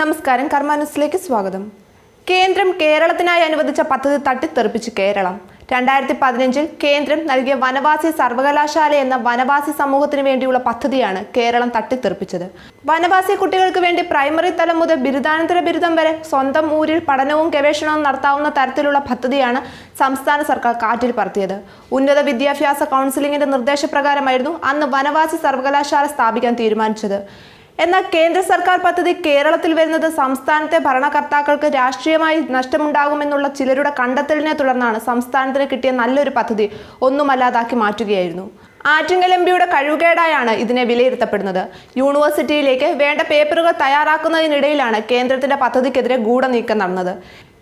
നമസ്കാരം കർമാനുസിലേക്ക് സ്വാഗതം. കേന്ദ്രം കേരളത്തിനായി അനുവദിച്ച പദ്ധതി തട്ടിത്തെറിപ്പിച്ച് കേരളം. രണ്ടായിരത്തി പതിനഞ്ചിൽ കേന്ദ്രം നൽകിയ വനവാസി സർവകലാശാല എന്ന വനവാസി സമൂഹത്തിന് വേണ്ടിയുള്ള പദ്ധതിയാണ് കേരളം തട്ടിത്തെറിപ്പിച്ചത്. വനവാസി കുട്ടികൾക്ക് വേണ്ടി പ്രൈമറി തലം മുതൽ ബിരുദാനന്തര ബിരുദം വരെ സ്വന്തം ഊരിൽ പഠനവും ഗവേഷണവും നടത്താവുന്ന തരത്തിലുള്ള പദ്ധതിയാണ് സംസ്ഥാന സർക്കാർ കാറ്റിൽ പറത്തിയത്. ഉന്നത വിദ്യാഭ്യാസ കൗൺസിലിംഗിന്റെ നിർദ്ദേശപ്രകാരമായിരുന്നു അന്ന് വനവാസി സർവകലാശാല സ്ഥാപിക്കാൻ തീരുമാനിച്ചത്. എന്നാൽ കേന്ദ്ര സർക്കാർ പദ്ധതി കേരളത്തിൽ വരുന്നത് സംസ്ഥാനത്തെ ഭരണകർത്താക്കൾക്ക് രാഷ്ട്രീയമായി നഷ്ടമുണ്ടാകുമെന്നുള്ള ചിലരുടെ കണ്ടെത്തലിനെ തുടർന്നാണ് സംസ്ഥാനത്തിന് കിട്ടിയ നല്ലൊരു പദ്ധതി ഒന്നുമല്ലാതാക്കി മാറ്റുകയായിരുന്നു. ആറ്റിങ്ങൽ എം പിയുടെ കഴിവുകേടായാണ് ഇതിനെ വിലയിരുത്തപ്പെടുന്നത്. യൂണിവേഴ്സിറ്റിയിലേക്ക് വേണ്ട പേപ്പറുകൾ തയ്യാറാക്കുന്നതിനിടയിലാണ് കേന്ദ്രത്തിന്റെ പദ്ധതിക്കെതിരെ ഗൂഢനീക്കം നടന്നത്.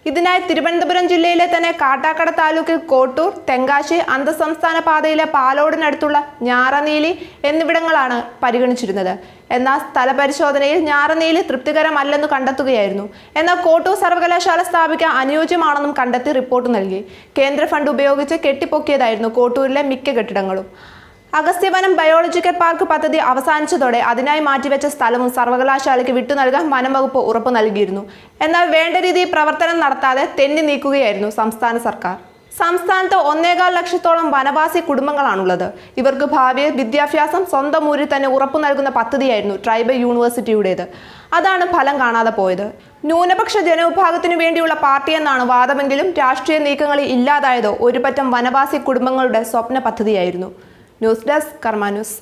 ഇതിനായി തിരുവനന്തപുരം ജില്ലയിലെ തന്നെ കാട്ടാക്കട താലൂക്കിൽ കോട്ടൂർ തെങ്കാശി അന്തസംസ്ഥാന പാതയിലെ പാലോടിനടുത്തുള്ള ഞാറനീലി എന്നിവിടങ്ങളാണ് പരിഗണിച്ചിരുന്നത്. എന്നാൽ സ്ഥലപരിശോധനയിൽ ഞാറനീലി തൃപ്തികരമല്ലെന്ന് കണ്ടെത്തുകയായിരുന്നു. എന്നാൽ കോട്ടൂർ സർവകലാശാല സ്ഥാപിക്കാൻ അനുയോജ്യമാണെന്നും കണ്ടെത്തി റിപ്പോർട്ട് നൽകി. കേന്ദ്ര ഫണ്ട് ഉപയോഗിച്ച് കെട്ടിപ്പൊക്കിയതായിരുന്നു കോട്ടൂരിലെ മിക്ക കെട്ടിടങ്ങളും. അഗസ്ത്യവനം ബയോളജിക്കൽ പാർക്ക് പദ്ധതി അവസാനിച്ചതോടെ അതിനായി മാറ്റിവെച്ച സ്ഥലവും സർവകലാശാലയ്ക്ക് വിട്ടു നൽകാൻ വനം വകുപ്പ് ഉറപ്പ് നൽകിയിരുന്നു. എന്നാൽ വേണ്ട രീതിയിൽ പ്രവർത്തനം നടത്താതെ തെന്നി നീക്കുകയായിരുന്നു സംസ്ഥാന സർക്കാർ. സംസ്ഥാനത്ത് ഒന്നേകാൽ ലക്ഷത്തോളം വനവാസി കുടുംബങ്ങളാണുള്ളത്. ഇവർക്ക് ഭാവിയിൽ വിദ്യാഭ്യാസം സ്വന്തം ഊരിൽ തന്നെ ഉറപ്പു നൽകുന്ന പദ്ധതിയായിരുന്നു ട്രൈബൽ യൂണിവേഴ്സിറ്റിയുടേത്. അതാണ് ഫലം കാണാതെ പോയത്. ന്യൂനപക്ഷ ജനവിഭാഗത്തിനു വേണ്ടിയുള്ള പാർട്ടിയെന്നാണ് വാദമെങ്കിലും രാഷ്ട്രീയ നീക്കങ്ങളിൽ ഇല്ലാതായത് ഒരുപറ്റം വനവാസി കുടുംബങ്ങളുടെ സ്വപ്ന പദ്ധതിയായിരുന്നു. News desk Karma news.